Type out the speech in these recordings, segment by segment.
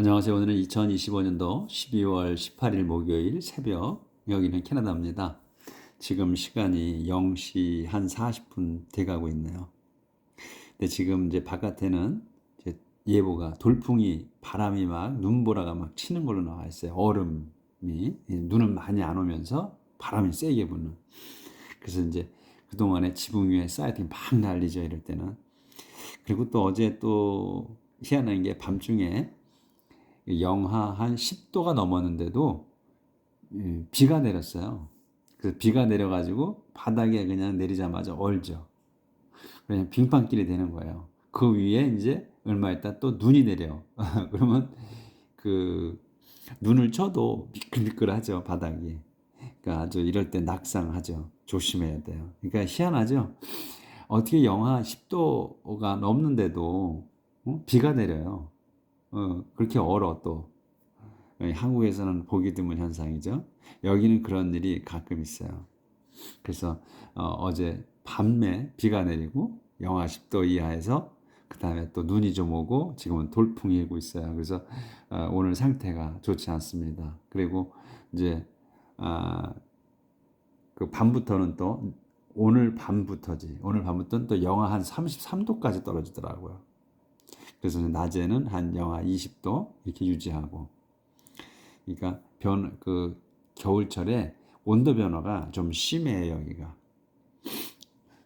안녕하세요. 오늘은 2025년도 12월 18일 목요일 새벽 여기는 캐나다입니다. 지금 시간이 0시 한 40분 돼가고 있네요. 근데 지금 이제 바깥에는 이제 예보가 돌풍이 바람이 막 눈보라가 막 치는 걸로 나와 있어요. 얼음이 눈은 많이 안 오면서 바람이 세게 부는. 그래서 이제 그동안에 지붕 위에 쌓였던 막 날리죠 이럴 때는. 그리고 또 어제 또 희한한 게 밤중에 영하 한 10도가 넘었는데도 음, 비가 내렸어요. 그래서 비가 내려가지고 바닥에 그냥 내리자마자 얼죠. 그냥 빙판길이 되는 거예요. 그 위에 이제 얼마 있다 또 눈이 내려. 그러면 그 눈을 쳐도 미끌미끌하죠 바닥이. 그러니까 아주 이럴 때 낙상하죠. 조심해야 돼요. 그러니까 희한하죠. 어떻게 영하 10도가 넘는데도 어? 비가 내려요. 어, 그렇게 얼어 또. 한국에서는 보기 드문 현상이죠. 여기는 그런 일이 가끔 있어요. 그래서 어, 제 밤에 비가 내리고 영하 10도 이하에서 그 다음에 또 눈이 좀 오고 지금은 돌풍이 일고 있어요. 그래서 어, 오늘 상태가 좋지 않습니다. 그리고 이제 아, 그 밤부터는 또 오늘 밤부터지. 오늘 밤부터는 또 영하 한 33도까지 떨어지더라고요. 그래서 낮에는 한 영하 20도 이렇게 유지하고. 그러니까 변, 그 겨울철에 온도 변화가 좀 심해요, 여기가.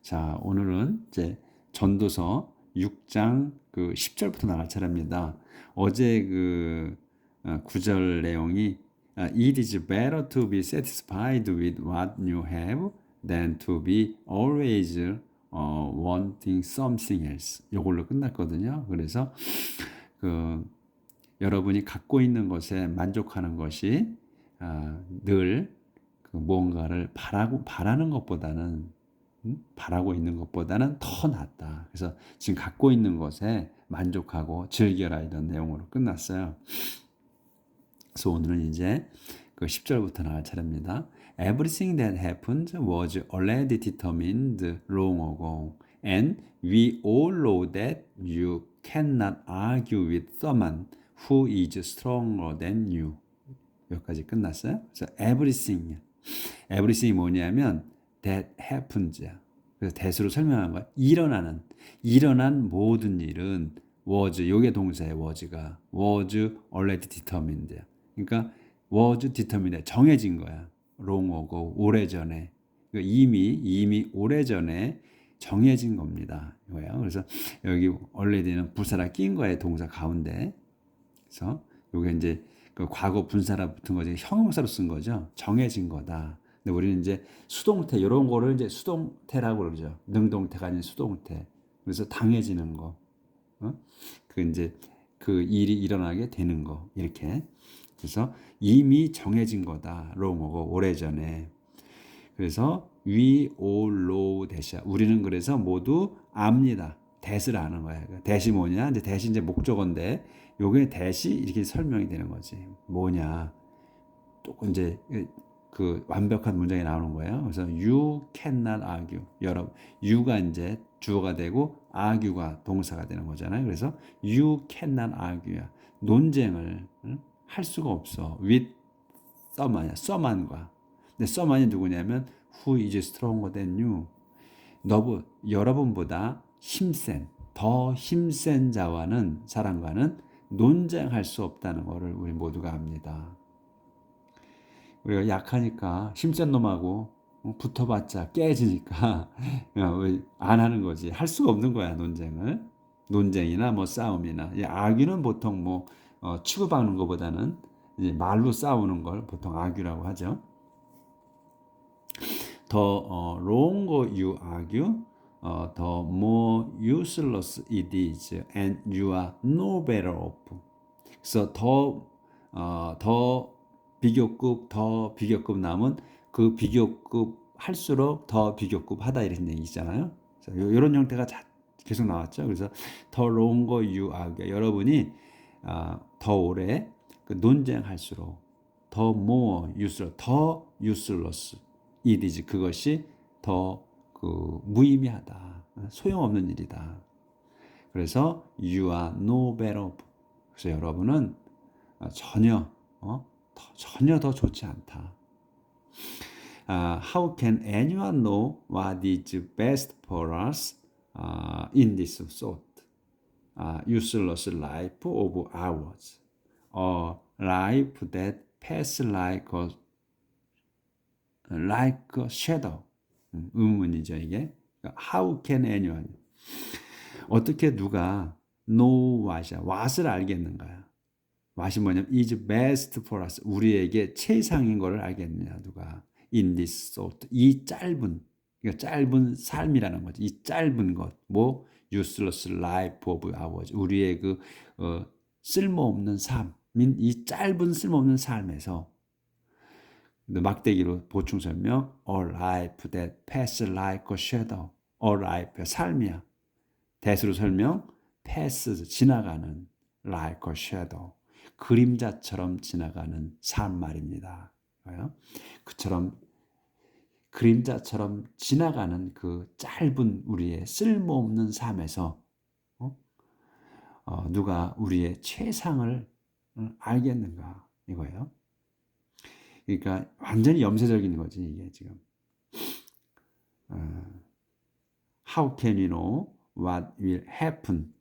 자, 오늘은 이제 전도서 6장 그 10절부터 나갈 차례입니다. 어제 그 9절 어, 내용이 It is better to be satisfied with what you have than to be always 어, wanting something else. 이걸로 끝났거든요. 그래서 그 여러분이 갖고 있는 것에 만족하는 것이 아, 늘그 무언가를 바라고 바라는 것보다는 음? 바라고 있는 것보다는 더 낫다. 그래서 지금 갖고 있는 것에 만족하고 즐겨라 이런 내용으로 끝났어요. 그래서 오늘은 이제 그 10절부터 나갈 차례입니다. Everything that happened was already determined long ago, and we all know that you cannot argue with someone who is stronger than you. 여기까지 끝났어요. 그래서 everything, everything이 뭐냐면 that happens. 그래서 대수로 설명한 거야. 일어나는, 일어난 모든 일은 was, 요게 동사의 was가 was already determined. 그러니까 was determined, 정해진 거야. 롱오고 오래전에 이미 이미 오래전에 정해진 겁니다. 이거예요. 그래서 여기 already는 부사라 낀 거예요. 동사 가운데. 그래서 요게 이제 그 과거 분사라 붙은 거지 형용사로 쓴 거죠. 정해진 거다. 근데 우리는 이제 수동태 이런 거를 이제 수동태라고 그러죠. 능동태가 아닌 수동태. 그래서 당해지는 거. 어? 그 이제 그 일이 일어나게 되는 거 이렇게 그래서 이미 정해진 거다. 롱어고 오래전에. 그래서 we all know 대시야. 우리는 그래서 모두 압니다. 대를 아는 거야. 대시 뭐냐? 이제 대시 이제 목적어인데 요게 대시 이렇게 설명이 되는 거지. 뭐냐? 또 이제 그 완벽한 문장이 나오는 거예요. 그래서 you cannot argue. 여러분, you가 이제 주어가 되고 argue가 동사가 되는 거잖아요. 그래서 you cannot argue. 논쟁을 응? 할 수가 없어. with someone이야. someone과. 근데 someone이 누구냐면 who is stronger than you. 너 여러분보다 힘센 더 힘센 자와는 사람과는 논쟁할 수 없다는 것을 우리 모두가 압니다. 우리가 약하니까 힘센 놈하고 붙어봤자 깨지니까 안 하는 거지. 할 수가 없는 거야 논쟁을. 논쟁이나 뭐 싸움이나 악유는 보통 뭐 어, 치고박는 것보다는 말로 싸우는 걸 보통 argue라고 하죠. 더 어, longer you argue, 어, the more useless it is, and you are no better off. 그래서 더, 어, 더 비교급, 더 비교급 남은 그 비교급 할수록 더 비교급 하다 이런 얘기잖아요. 이런 형태가 계속 나왔죠. 그래서 더 longer you argue. 여러분이 아, 더 오래 그 논쟁할수록 더 more useless, 더 useless it is 그것이 더 그 무의미하다, 소용없는 일이다. 그래서 you are no better. 그래서 여러분은 아, 전혀 어? 더, 전혀 더 좋지 않다. 아, how can anyone know what is best for us uh, in this sort? uh, useless life of ours, a life that pass like a like a shadow. 음, 의문이죠 이게. How can anyone? 어떻게 누가 know what이야? what을 알겠는가 요? what이 뭐냐면 is best for us. 우리에게 최상인 것을 알겠느냐 누가? in this sort. 이 짧은 그러니까 짧은 삶이라는 거죠. 이 짧은 것. 뭐 useless life of ours. 우리의 그 어, 쓸모없는 삶인 이 짧은 쓸모없는 삶에서 막대기로 보충 설명 a life that pass like a shadow. a life 삶이야. 대수로 설명 pass 지나가는 like a shadow. 그림자처럼 지나가는 삶 말입니다. 그처럼 그림자처럼 지나가는 그 짧은 우리의 쓸모없는 삶에서 어? 어, 누가 우리의 최상을 알겠는가 이거예요. 그러니까 완전히 염세적인 거지 이게 지금. 어, how can we know what will happen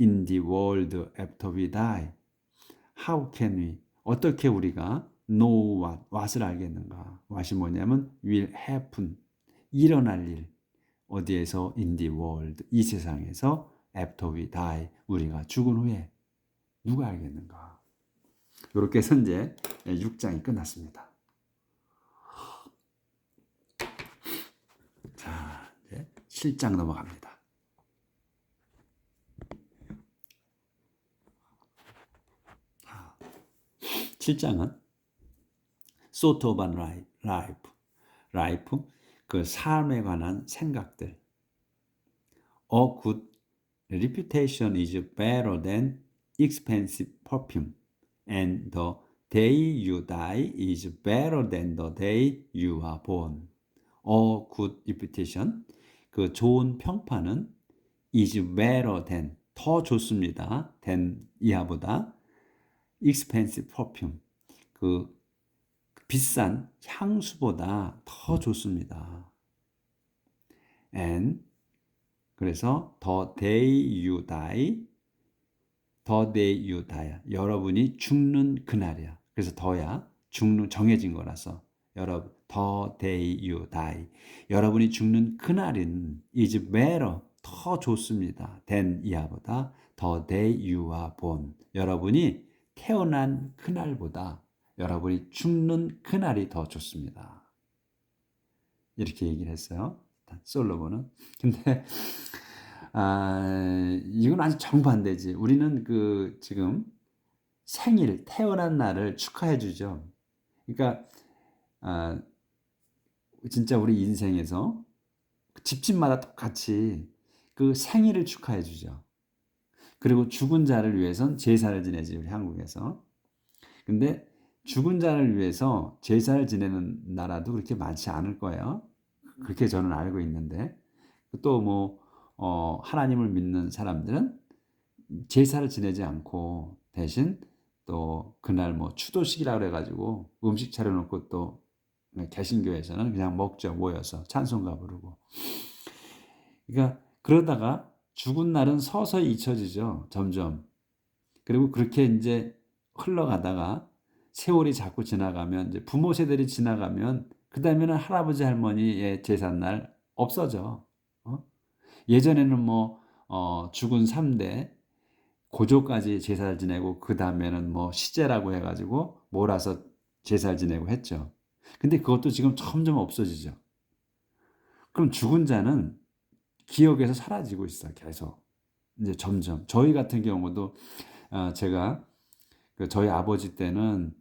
in the world after we die? How can we 어떻게 우리가 know what, what을 알겠는가? what이 뭐냐면 will happen, 일어날 일. 어디에서? in the world, 이 세상에서 after we die, 우리가 죽은 후에 누가 알겠는가? 이렇게 해서 이제 6장이 끝났습니다. 자, 이제 7장 넘어갑니다. 자, 7장은 sort of life, life, 그 삶에 관한 생각들. A good reputation is better than expensive perfume, and the day you die is better than the day you are born. A good reputation, 그 좋은 평판은 is better than 더 좋습니다. than 이하보다 expensive perfume 그 비싼 향수보다 더 좋습니다. and 그래서 the day you die, the day you die. 여러분이 죽는 그날이야. 그래서 더야 죽는 정해진 거라서 여러분 the day you die. 여러분이 죽는 그날은 is better 더 좋습니다. than 이하보다 the day you are born. 여러분이 태어난 그날보다 여러분이 죽는 그날이 더 좋습니다. 이렇게 얘기를 했어요. 솔로몬은. 근데 아, 이건 아주 정반대지. 우리는 그 지금 생일 태어난 날을 축하해 주죠. 그러니까 아, 진짜 우리 인생에서 집집마다 똑같이 그 생일을 축하해 주죠. 그리고 죽은 자를 위해선 제사를 지내지 우리 한국에서. 근데 죽은 자를 위해서 제사를 지내는 나라도 그렇게 많지 않을 거예요. 그렇게 저는 알고 있는데 또뭐 어, 하나님을 믿는 사람들은 제사를 지내지 않고 대신 또 그날 뭐 추도식이라 그래가지고 음식 차려놓고 또 개신교에서는 그냥 먹죠 모여서 찬송가 부르고 그러니까 그러다가 죽은 날은 서서히 잊혀지죠 점점 그리고 그렇게 이제 흘러가다가 세월이 자꾸 지나가면 이제 부모 세대들이 지나가면 그 다음에는 할아버지 할머니의 제삿날 없어져. 어? 예전에는 뭐 어, 죽은 3대 고조까지 제사를 지내고 그 다음에는 뭐 시제라고 해가지고 몰아서 제사를 지내고 했죠. 근데 그것도 지금 점점 없어지죠. 그럼 죽은 자는 기억에서 사라지고 있어 계속 이제 점점 저희 같은 경우도 어, 제가 그 저희 아버지 때는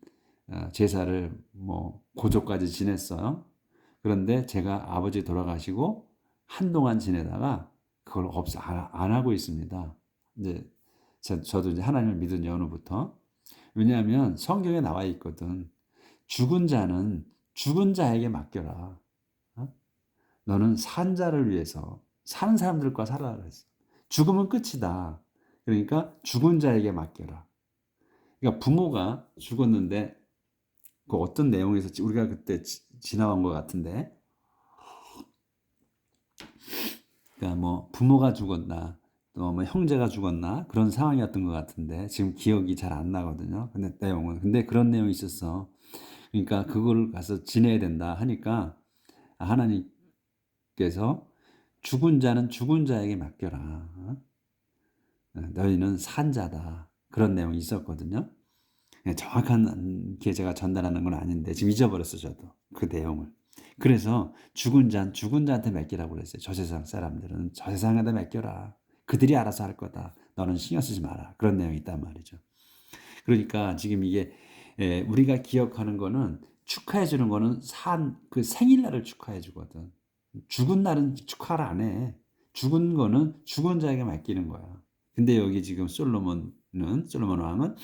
어, 제사를 뭐 고조까지 지냈어요. 그런데 제가 아버지 돌아가시고 한동안 지내다가 그걸 없, 안, 안 하고 있습니다. 이제 저도 이제 하나님을 믿은 연후부터 왜냐하면 성경에 나와 있거든. 죽은 자는 죽은 자에게 맡겨라. 어? 너는 산 자를 위해서 사는 사람들과 살아라 그랬어. 죽으면 끝이다. 그러니까 죽은 자에게 맡겨라. 그러니까 부모가 죽었는데 그 어떤 내용에서 지- 우리가 그때 지- 지나간 것 같은데 그러니까 뭐 부모가 죽었나 또뭐 형제가 죽었나 그런 상황이었던 것 같은데 지금 기억이 잘 안 나거든요. 근데 내용은 근데 그런 내용이 있었어. 그러니까 그걸 가서 지내야 된다 하니까 하나님께서 죽은 자는 죽은 자에게 맡겨라. 어? 너희는 산자다. 그런 내용이 있었거든요. 예, 정확한 게 제가 전달하는 건 아닌데 지금 잊어버렸어 저도 그 내용을. 그래서 죽은 자는 죽은 자한테 맡기라고 그랬어요. 저 세상 사람들은 저 세상에다 맡겨라. 그들이 알아서 할 거다. 너는 신경 쓰지 마라. 그런 내용이 있단 말이죠. 그러니까 지금 이게 예, 우리가 기억하는 거는 축하해 주는 거는 산 그 생일날을 축하해 주거든. 죽은 날은 축하를 안 해. 죽은 거는 죽은 자에게 맡기는 거야. 근데 여기 지금 솔로몬은 솔로몬 왕은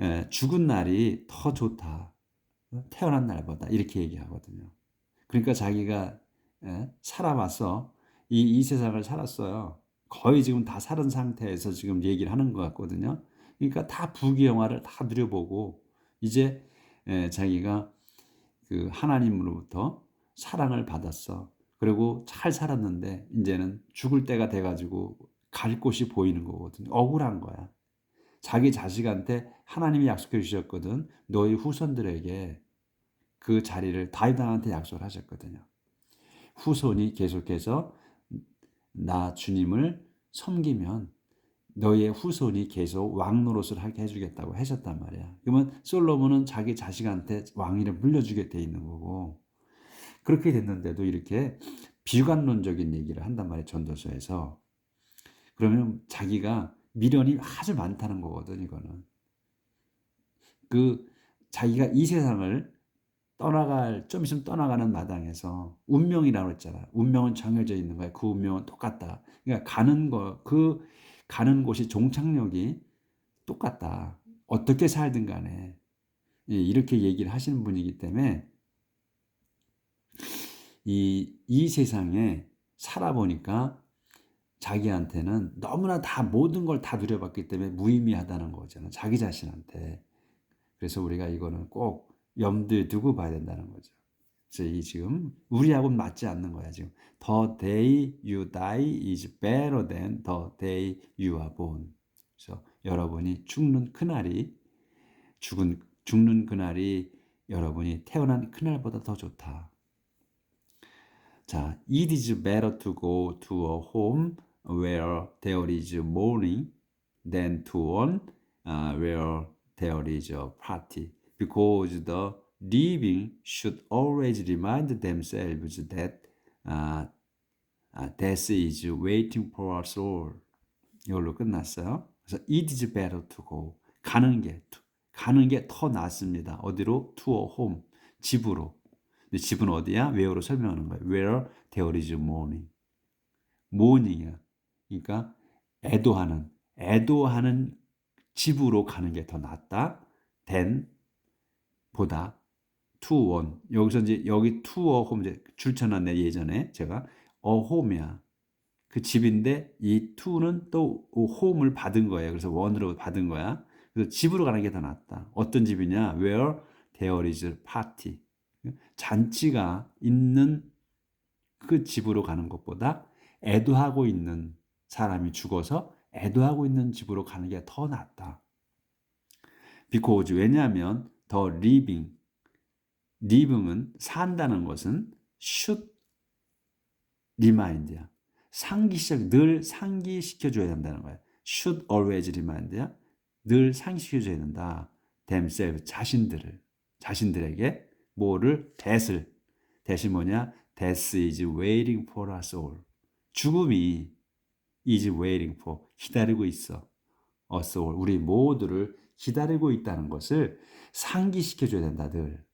에, 죽은 날이 더 좋다. 어? 태어난 날보다 이렇게 얘기하거든요. 그러니까 자기가 에, 살아왔어. 이, 이 세상을 살았어요. 거의 지금 다 살은 상태에서 지금 얘기를 하는 것 같거든요. 그러니까 다 부귀영화를 다 누려보고 이제 에, 자기가 그 하나님으로부터 사랑을 받았어. 그리고 잘 살았는데 이제는 죽을 때가 돼가지고 갈 곳이 보이는 거거든요. 억울한 거야. 자기 자식한테 하나님이 약속해 주셨거든. 너희 후손들에게 그 자리를 다윗왕한테 약속을 하셨거든요. 후손이 계속해서 나 주님을 섬기면 너희의 후손이 계속 왕 노릇을 하게 해주겠다고 하셨단 말이야. 그러면 솔로몬은 자기 자식한테 왕위를 물려주게 돼 있는 거고 그렇게 됐는데도 이렇게 비관론적인 얘기를 한단 말이야 전도서에서. 그러면 자기가 미련이 아주 많다는 거거든 이거는. 그 자기가 이 세상을 떠나갈 좀 있으면 떠나가는 마당에서 운명이라고 했잖아. 운명은 정해져 있는 거야. 그 운명은 똑같다. 그러니까 가는 거 그 가는 곳이 종착역이 똑같다. 어떻게 살든 간에. 예, 이렇게 얘기를 하시는 분이기 때문에 이, 이 세상에 살아보니까 자기한테는 너무나 다 모든 걸 다 누려봤기 때문에 무의미하다는 거잖아. 자기 자신한테. 그래서 우리가 이거는 꼭 염두에 두고 봐야 된다는 거죠. 그래서 이 지금 우리하고는 맞지 않는 거야 지금. The day you die is better than the day you are born. 그래서 여러분이 죽는 그날이 죽은 죽는 그날이 여러분이 태어난 그날보다 더 좋다. 자, it is better to go to a home where there is mourning than to one uh, where there is a party because the living should always remind themselves that uh, uh, death is waiting for us all. 이걸로 끝났어요. 그래서 it is better to go. 가는 게 가는 게 더 낫습니다. 어디로? to a home. 집으로. 집은 어디야? where로 설명하는 거예요. where there is mourning. mourning이야. 그러니까 애도하는 애도하는 집으로 가는 게 더 낫다. than 보다 to one. 여기서 이제 여기 to a home 이제 줄쳐놨네 예전에 제가 a home이야. 그 집인데 이 to는 또 home을 받은 거예요. 그래서 one으로 받은 거야. 그래서 집으로 가는 게 더 낫다. 어떤 집이냐? where there is party. 잔치가 있는 그 집으로 가는 것보다 애도하고 있는 사람이 죽어서 애도하고 있는 집으로 가는 게 더 낫다. because 왜냐하면 더 living living은 산다는 것은 should remind야. 상기시켜 늘 상기시켜 줘야 된다는 거야. should always remind야. 늘 상기시켜 줘야 된다. themselves 자신들을 자신들에게 뭐를 that을 that이 뭐냐? death is waiting for us all. 죽음이 is waiting for 기다리고 있어. us all 우리 모두를 기다리고 있다는 것을 상기시켜 줘야 된다 늘.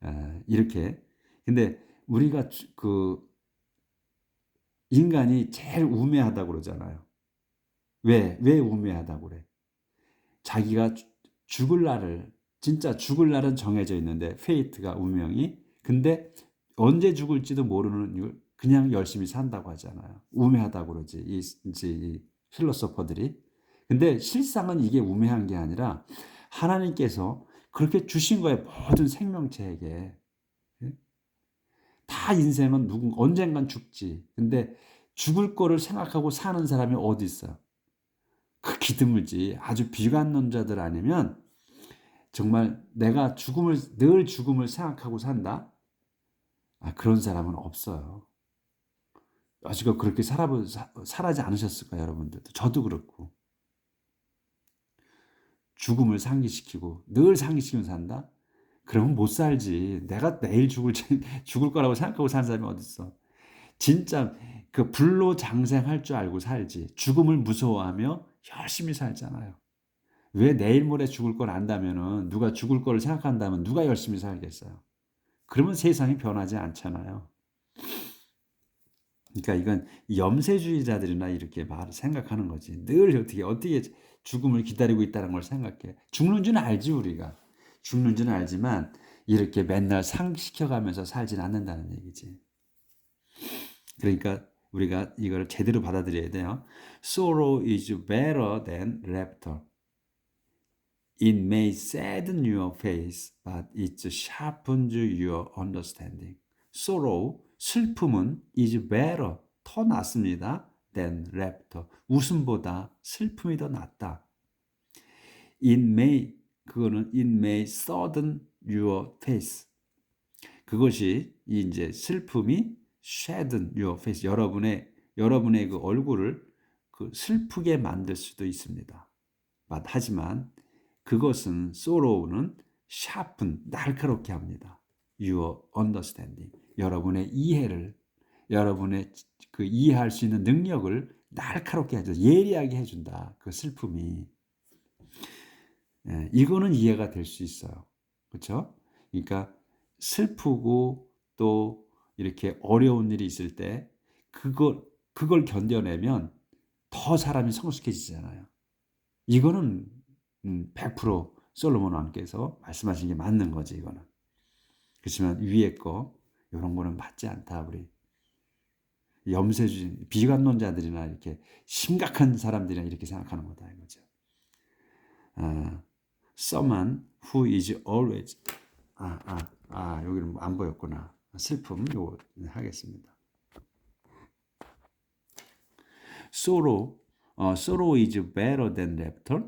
아, 이렇게 근데 우리가 주- 그 인간이 제일 우매하다고 그러잖아요. 왜? 왜 우매하다고 그래? 자기가 주- 죽을 날을 진짜 죽을 날은 정해져 있는데 페이트가 운명이 근데 언제 죽을지도 모르는 이걸 그냥 열심히 산다고 하잖아요. 우매하다고 그러지. 이 이제 이 필로소퍼들이 근데 실상은 이게 우매한 게 아니라 하나님께서 그렇게 주신 거예요. 모든 생명체에게. 예? 다 인생은 누군 언젠간 죽지. 근데 죽을 거를 생각하고 사는 사람이 어디 있어요? 그 기드물지. 아주 비관론자들 아니면 정말 내가 죽음을 늘 죽음을 생각하고 산다. 아, 그런 사람은 없어요. 아직도 그렇게 살아 살아지 않으셨을까요, 여러분들도? 저도 그렇고. 죽음을 상기시키고 늘 상기시키면서 산다? 그러면 못 살지. 내가 내일 죽을 죽을 거라고 생각하고 사는 사람이 어디 있어? 진짜 그 불로 장생할 줄 알고 살지. 죽음을 무서워하며 열심히 살잖아요. 왜 내일 모레 죽을 걸 안다면은 누가 죽을 걸 생각한다면 누가 열심히 살겠어요? 그러면 세상이 변하지 않잖아요. 그러니까 이건 염세주의자들이나 이렇게 말 생각하는 거지. 늘 어떻게 어떻게 죽음을 기다리고 있다는 걸 생각해. 죽는 줄 알지 우리가. 죽는 줄 알지만 이렇게 맨날 상시켜 가면서 살진 않는다는 얘기지. 그러니까 우리가 이걸 제대로 받아들여야 돼요. Sorrow is better than laughter. It may sadden your face, but it sharpens your understanding. Sorrow, 슬픔은 is better, 더 낫습니다. than laughter. 웃음보다 슬픔이 더 낫다. It may, 그거는 it may sadden your face. 그것이 이제 슬픔이 sadden your face. 여러분의 여러분의 그 얼굴을 그 슬프게 만들 수도 있습니다. 하지만 그것은 sorrow는 sharpen 날카롭게 합니다. your understanding. 여러분의 이해를 여러분의 그 이해할 수 있는 능력을 날카롭게 해줘 예리하게 해준다. 그 슬픔이 예, 이거는 이해가 될 수 있어요. 그렇죠? 그러니까 슬프고 또 이렇게 어려운 일이 있을 때 그걸 그걸 견뎌내면 더 사람이 성숙해지잖아요. 이거는 100% 음, 솔로몬 왕께서 말씀하신 게 맞는 거지 이거는. 그렇지만 위에 거 이런 거는 맞지 않다 우리 염세주의 비관론자들이나 이렇게 심각한 사람들이나 이렇게 생각하는 거다 이거죠. 아, someone who is always 아, 아, 아 여기는 뭐안 보였구나. 슬픔 요거 하겠습니다. sorrow 어, sorrow is better than laughter.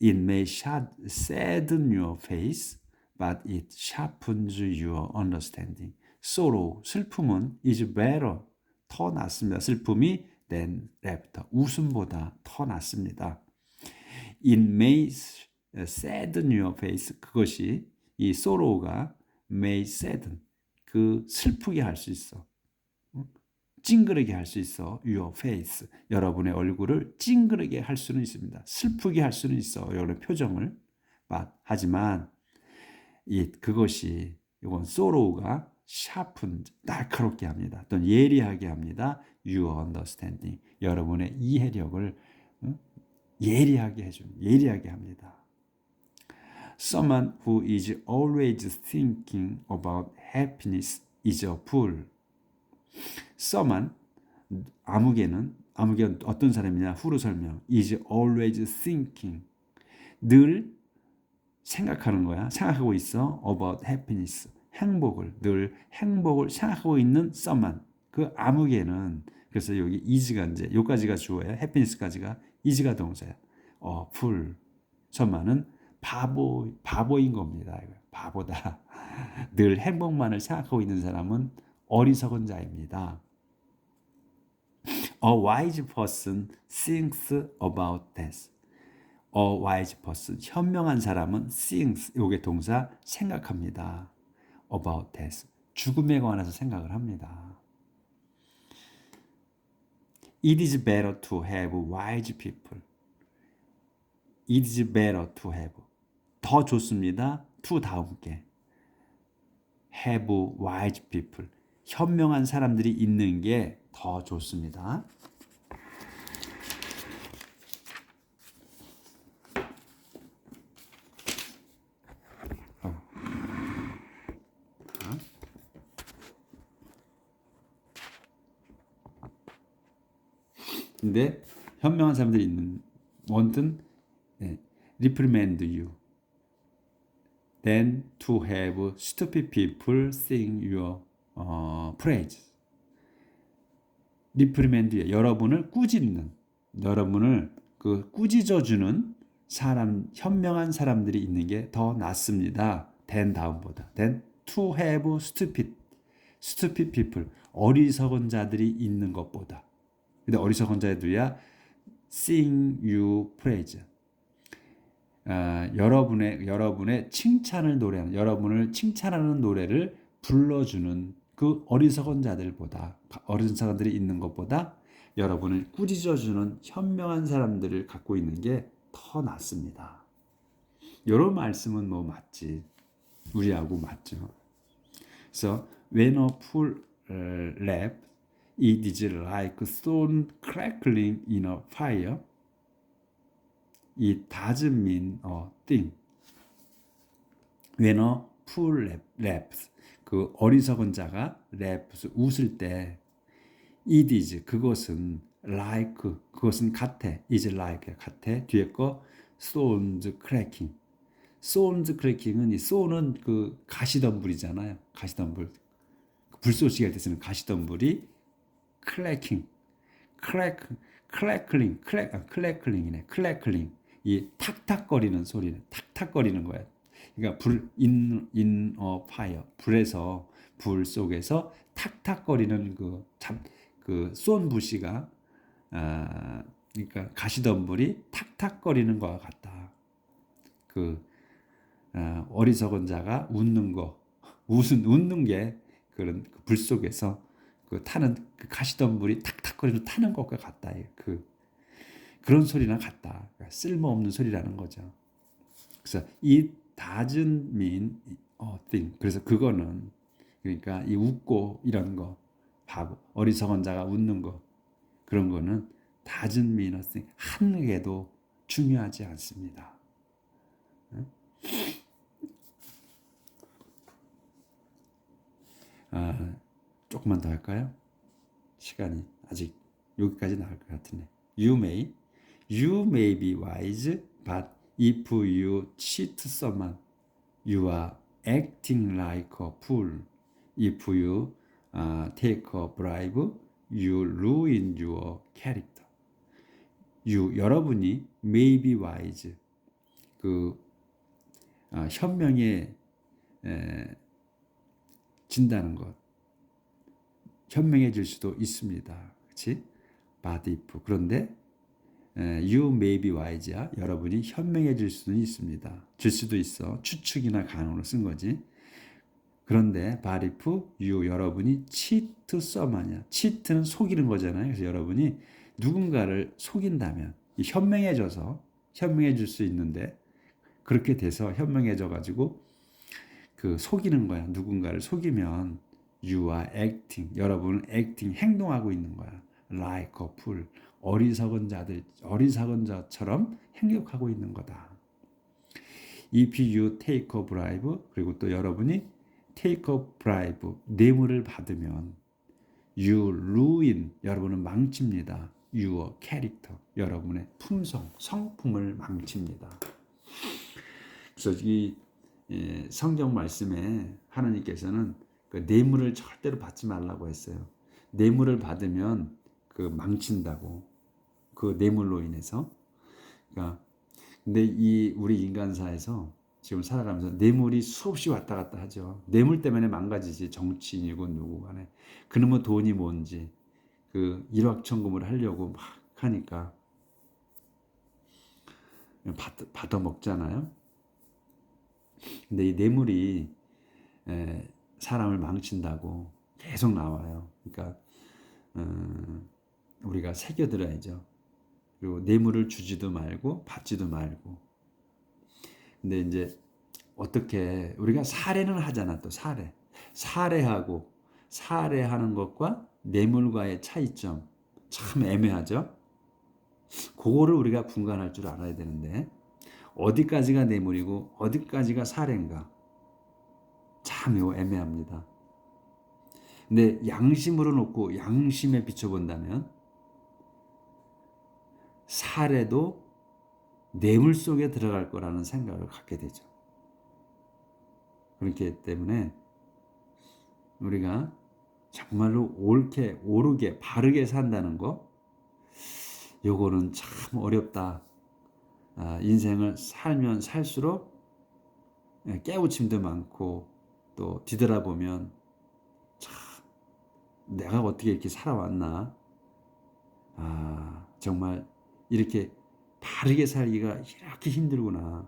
It may sadden your face, but it sharpens your understanding. sorrow 슬픔은 is better 더 낫습니다. 슬픔이 than laughter 웃음보다 더 낫습니다. It may sadden your face 그것이 이 sorrow가 may sadden 그 슬프게 할 수 있어. 찡그르게 할 수 있어. Your face. 여러분의 얼굴을 찡그르게 할 수는 있습니다. 슬프게 할 수는 있어. 여러분의 표정을. 하지만 이 그것이 이건 sorrow가 sharpen 날카롭게 합니다. 또는 예리하게 합니다. Your understanding. 여러분의 이해력을 예리하게 해줍니다. 예리하게 합니다. Someone who is always thinking about happiness is a fool. Someone 아무개는 아무개 어떤 사람이냐? 후로 설명. Is always thinking. 늘 생각하는 거야. 생각하고 있어. About happiness. 행복을. 늘 행복을 생각하고 있는 someone. 그 아무개는 그래서 여기 is가 이제 요까지가 주어야. happiness까지가 is가 동사야. 어 fool someone은 바보 바보인 겁니다. 바보다. 늘 행복만을 생각하고 있는 사람은 어리석은 자입니다. A wise person thinks about death. A wise person 현명한 사람은 thinks 요게 동사 생각합니다. about death. 죽음에 관해서 생각을 합니다. It is better to have wise people. It is better to have. 더 좋습니다. to 다음 게 have wise people 현명한 사람들이 있는 게 더 좋습니다. 어. 근데 현명한 사람들이 있는 want은 예, reprimand you. Then to have stupid people sing your 어, praise. you. 여러분을 꾸짖는, 여러분을 그 꾸짖어 주는 사람, 현명한 사람들이 있는 게 더 낫습니다. than 다음보다. then to have stupid, stupid people. 어리석은 자들이 있는 것보다. 근데 어리석은 자들이야 sing you praise. 아, 여러분의 여러분의 칭찬을 노래하는 여러분을 칭찬하는 노래를 불러주는 그 어리석은 자들보다 어리석은 사람들이 있는 것보다 여러분을 꾸짖어주는 현명한 사람들을 갖고 있는 게 더 낫습니다. 이런 말씀은 뭐 맞지 우리하고 맞죠. 그래서 when a fool lap it is like stone crackling in a fire. It doesn't mean a thing. When a fool laughs, 그 어리석은 자가 laughs 웃을 때, it is 그것은 like 그것은 같아, is like 같아. 뒤에 거 stones cracking. stones cracking은 이 stone은 그 가시덤불이잖아요. 가시덤불. 불쏘시개 할때 쓰는 가시덤불이 클래킹, 클래크, 클래클링, 클래, 아, 클래클링이네. 클래클링. 이 탁탁거리는 소리는 탁탁거리는 거야. 그러니까 불, 인, 인, 어, 파이어. 불에서, 불 속에서 탁탁거리는 그, 참, 그, 쏜 부시가, 아, 그러니까 가시덤불이 탁탁거리는 것과 같다. 그, 아, 어리석은 자가 웃는 거, 웃은, 웃는 게 그런 그 불 속에서 그 타는 그 가시덤불이 탁탁거리는 타는 것과 같다. 그 그런 소리나 같다. 그러니까 쓸모없는 소리라는 거죠. 그래서 이 doesn't mean a thing. 그래서 그거는 그러니까 이 웃고 이런 거 바보 어리석은 자가 웃는 거 그런 거는 doesn't mean a thing. 한 개도 중요하지 않습니다. 아, 조금만 더 할까요? 시간이 아직 여기까지 나올 것 같으네. You may, you may be wise, but if you cheat someone, you are acting like a fool. If you uh, take a bribe, you ruin your character. You 여러분이 may be wise 그 아, 현명해 에, 진다는 것. 현명해질 수도 있습니다. 그렇지? If 그런데 you may be wise야. 여러분이 현명해질 수는 있습니다. 줄 수도 있어. 추측이나 가능으로 쓴 거지. 그런데 if you 여러분이 cheat someone이야. cheat는 속이는 거잖아요. 그래서 여러분이 누군가를 속인다면 현명해져서 현명해질 수 있는데 그렇게 돼서 현명해져 가지고 그 속이는 거야. 누군가를 속이면 you are acting. 여러분은 acting 행동하고 있는 거야. like a fool. 어리석은 자들 어리석은 자처럼 행동하고 있는 거다. If you take a bribe 그리고 또 여러분이 take a bribe 뇌물을 받으면 you ruin 여러분은 망칩니다. your character 여러분의 품성 성품을 망칩니다. 그래서 이 성경 말씀에 하나님께서는 그 뇌물을 절대로 받지 말라고 했어요. 뇌물을 받으면 그 망친다고 그 뇌물로 인해서. 그러니까 근데 이 우리 인간사에서 지금 살아가면서 뇌물이 수없이 왔다 갔다 하죠. 뇌물 때문에 망가지지 정치인이고 누구 간에 그놈의 돈이 뭔지 그 일확천금을 하려고 막 하니까 받, 받아 먹잖아요. 근데 이 뇌물이 에, 사람을 망친다고 계속 나와요. 그러니까 음, 우리가 새겨들어야죠. 그리고 뇌물을 주지도 말고 받지도 말고. 근데 이제 어떻게 우리가 사례는 하잖아 또 사례. 사례하고 사례하는 것과 뇌물과의 차이점 참 애매하죠. 그거를 우리가 분간할 줄 알아야 되는데 어디까지가 뇌물이고 어디까지가 사례인가 참 애매합니다. 근데 양심으로 놓고 양심에 비춰본다면 사례도 뇌물 속에 들어갈 거라는 생각을 갖게 되죠. 그렇기 때문에 우리가 정말로 옳게, 오르게, 바르게 산다는 거, 요거는 참 어렵다. 아, 인생을 살면 살수록 예, 깨우침도 많고 또 뒤돌아보면 참 내가 어떻게 이렇게 살아왔나. 아, 정말 이렇게 바르게 살기가 이렇게 힘들구나.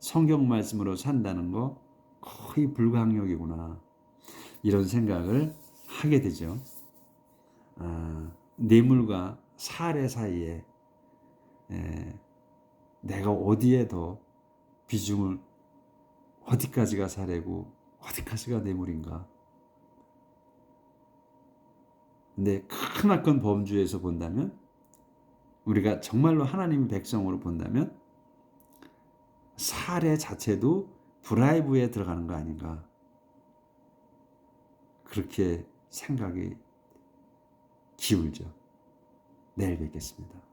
성경 말씀으로 산다는 거 거의 불가항력이구나. 이런 생각을 하게 되죠. 아, 뇌물과 사례 사이에 에, 내가 어디에 더 비중을 어디까지가 사례고 어디까지가 뇌물인가? 근데 크나큰 범주에서 본다면 우리가 정말로 하나님의 백성으로 본다면 사례 자체도 브라이브에 들어가는 거 아닌가? 그렇게 생각이 기울죠. 내일 뵙겠습니다.